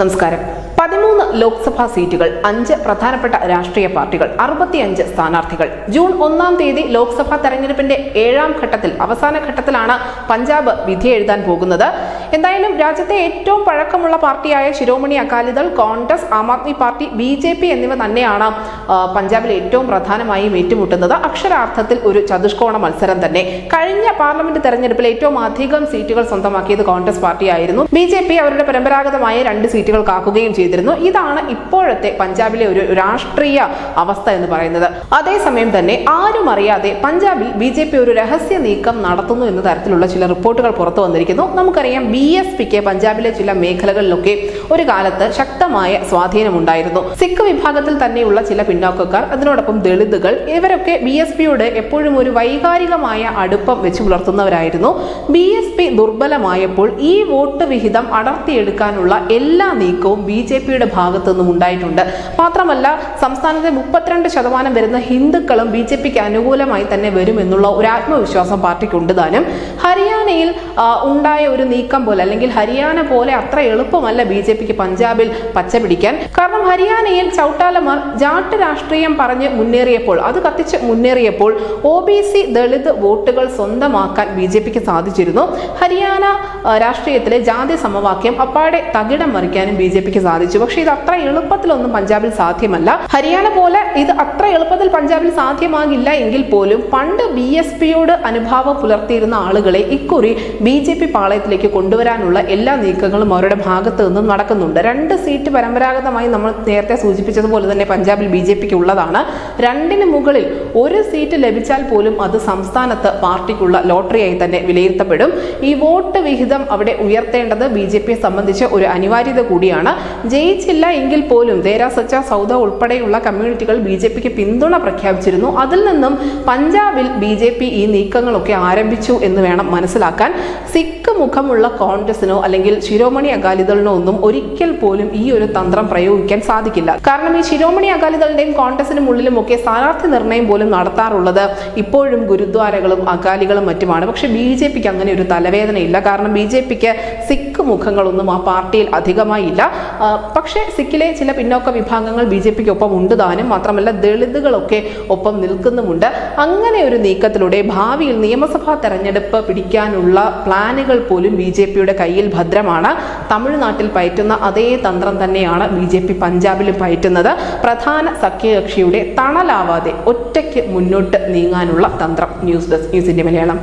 നമസ്കാരം. പതിമൂന്ന് ലോക്സഭാ സീറ്റുകൾ അഞ്ച് പ്രധാനപ്പെട്ട രാഷ്ട്രീയ പാർട്ടികൾ അറുപത്തിയഞ്ച് സ്ഥാനാർത്ഥികൾ. ജൂൺ ഒന്നാം തീയതി ലോക്സഭാ തെരഞ്ഞെടുപ്പിന്റെ ഏഴാം ഘട്ടത്തിൽ അവസാന ഘട്ടത്തിലാണ് പഞ്ചാബ് വിധി എഴുതാൻ പോകുന്നത്. എന്തായാലും രാജ്യത്തെ ഏറ്റവും പഴക്കമുള്ള പാർട്ടിയായ Shiromani Akali Dal Congress Aam Aadmi party B J P എന്നിവ തന്നെയാണ് പഞ്ചാബിൽ ഏറ്റവും പ്രധാനമായും ഏറ്റുമുട്ടുന്നത്. അക്ഷരാർത്ഥത്തിൽ ഒരു ചതുഷ്കോണ മത്സരം തന്നെ. കഴിഞ്ഞ പാർലമെന്റ് തെരഞ്ഞെടുപ്പിൽ ഏറ്റവും അധികം സീറ്റുകൾ സ്വന്തമാക്കിയത് കോൺഗ്രസ് പാർട്ടിയായിരുന്നു. ബി ജെ പി അവരുടെ പരമ്പരാഗതമായ രണ്ട് സീറ്റുകൾ കാക്കുകയും ചെയ്തിരുന്നു. ഇതാണ് ഇപ്പോഴത്തെ പഞ്ചാബിലെ ഒരു രാഷ്ട്രീയ അവസ്ഥ എന്ന് പറയുന്നത്. അതേസമയം തന്നെ ആരും അറിയാതെ പഞ്ചാബിൽ ബി ജെ പി ഒരു രഹസ്യ നീക്കം നടത്തുന്നു എന്ന തരത്തിലുള്ള ചില റിപ്പോർട്ടുകൾ പുറത്തു വന്നിരിക്കുന്നു. നമുക്കറിയാം ബി എസ് പിക്ക് പഞ്ചാബിലെ ചില മേഖലകളിലൊക്കെ ഒരു കാലത്ത് ശക്തമായ സ്വാധീനമുണ്ടായിരുന്നു സിഖ് വിഭാഗത്തിൽ തന്നെയുള്ള ചില പിന്നോക്കക്കാർ അതിനോടൊപ്പം ദളിതുകൾ ഇവരൊക്കെ ബി എസ് പിയോട് എപ്പോഴും ഒരു വൈകാരികമായ അടുപ്പം വെച്ച് പുലർത്തുന്നവരായിരുന്നു. ബി എസ് പി ദുർബലമായപ്പോൾ ഈ വോട്ട് വിഹിതം അടർത്തിയെടുക്കാനുള്ള എല്ലാ നീക്കവും ബി ജെ പിയുടെ ഭാഗത്തു നിന്നും ഉണ്ടായിട്ടുണ്ട്. മാത്രമല്ല സംസ്ഥാനത്തെ മുപ്പത്തിരണ്ട് ശതമാനം വരുന്ന ഹിന്ദുക്കളും ബി ജെ പിക്ക് അനുകൂലമായി തന്നെ വരുമെന്നുള്ള ഒരു ആത്മവിശ്വാസം പാർട്ടിക്കുണ്ട് താനും. ഹരിയാനയിൽ ഉണ്ടായ ഒരു നീക്കം പോലെ അല്ലെങ്കിൽ ഹരിയാന പോലെ അത്ര എളുപ്പമല്ല ബി ജെ പിക്ക് പഞ്ചാബിൽ പച്ചപിടിക്കാൻ കാരണം ഹരിയാനയിൽ ചൗട്ടാലമാർ ജാട്ട് രാഷ്ട്രീയം പറഞ്ഞ് മുന്നേറിയപ്പോൾ അത് കത്തിച്ച് മുന്നേറിയപ്പോൾ ഒ ബി സി ദളിത് വോട്ടുകൾ സ്വന്തമാക്കാൻ ബി ജെ പിക്ക് സാധിച്ചിരുന്നു. ഹരിയാന രാഷ്ട്രീയത്തിലെ ജാതി സമവാക്യം അപ്പാടെ തകിടം മറിക്കാനും ബി ജെ പിക്ക് സാധിച്ചു പക്ഷേ ഇത് അത്ര എളുപ്പത്തിലൊന്നും പഞ്ചാബിൽ സാധ്യമല്ല. ഹരിയാന പോലെ ഇത് അത്ര എളുപ്പത്തിൽ പഞ്ചാബിൽ സാധ്യമാകില്ല എങ്കിൽ പോലും പണ്ട് ബി എസ് പിയോട് അനുഭാവം പുലർത്തിയിരുന്ന ആളുകളെ ഇക്കുറി ബി ജെ പി പാളയത്തിലേക്ക് കൊണ്ടുവരാനുള്ള എല്ലാ നീക്കങ്ങളും അവരുടെ ഭാഗത്തു നിന്നും നടക്കുന്നുണ്ട്. രണ്ട് സീറ്റ് പരമ്പരാഗതമായി നമ്മൾ നേരത്തെ സൂചിപ്പിച്ചതുപോലെ തന്നെ പഞ്ചാബിൽ ബി ജെ പിക്ക് ഉള്ളതാണ്. രണ്ടിന് മുകളിൽ ഒരു സീറ്റ് ലഭിച്ചാൽ പോലും അത് സംസ്ഥാനത്ത് പാർട്ടിക്കുള്ള ലോട്ടറിയായി തന്നെ വിലയിരുത്തപ്പെടും. ഈ വോട്ട് വിഹിതം അവിടെ ഉയർത്തേണ്ടത് ബി ജെ പിയെ സംബന്ധിച്ച് ഒരു അനിവാര്യത കൂടിയാണ്. ജയിച്ചില്ല എങ്കിൽ പോലും ദേരാ സച്ച സൗദ ഉൾപ്പെടെയുള്ള കമ്മ്യൂണിറ്റികൾ ബി ജെ പിക്ക് പിന്തുണ പ്രഖ്യാപിച്ചിരുന്നു. അതിൽ നിന്നും പഞ്ചാബിൽ ബി ജെ പി ഈ നീക്കങ്ങളൊക്കെ ആരംഭിച്ചു എന്ന് വേണം മനസ്സിലാക്കാൻ. സിക്ക് മുഖമുള്ള കോൺഗ്രസിനോ അല്ലെങ്കിൽ ശിരോമണി അകാലിദളിനോ ഒന്നും ഒരിക്കൽ പോലും ഈ ഒരു തന്ത്രം പ്രയോഗിക്കാൻ സാധിക്കില്ല. കാരണം ഈ ശിരോമണി അകാലിദളിന്റെയും കോൺഗ്രസിനും ഉള്ളിലും ഒക്കെ സ്ഥാനാർത്ഥി നിർണയം പോലും നടത്താറുള്ളത് ഇപ്പോഴും ഗുരുദ്വാരകളും അകാലികളും മറ്റുമാണ്. പക്ഷെ ബി ജെ പിക്ക് അങ്ങനെ ഒരു തലവേദനയില്ല. കാരണം ബി ജെ പിക്ക് സിഖ് മുഖങ്ങളൊന്നും ആ പാർട്ടിയിൽ അധികമായില്ല. പക്ഷേ സിഖിലെ ചില പിന്നോക്ക വിഭാഗങ്ങൾ ബി ജെ പിക്ക് ഒപ്പം ഉണ്ട് താനും. മാത്രമല്ല ദളിതുകളൊക്കെ ഒപ്പം നിൽക്കുന്നുമുണ്ട്. അങ്ങനെ ഒരു നീക്കത്തിലൂടെ ഭാവിയിൽ നിയമസഭാ തെരഞ്ഞെടുപ്പ് പിടിക്കാനുള്ള പ്ലാനുകൾ പോലും ബി ജെ പിയുടെ കയ്യിൽ ഭദ്രമാണ്. തമിഴ്നാട്ടിൽ പയറ്റുന്ന അതേ തന്ത്രം തന്നെയാണ് ബി ജെ പി പഞ്ചാബിലും പയറ്റുന്നത്. പ്രധാന സഖ്യകക്ഷിയുടെ തണലാവാതെ ഒറ്റയ്ക്ക് മുന്നോട്ട് നീങ്ങാനുള്ള തന്ത്രം. News desk news India Malayalam.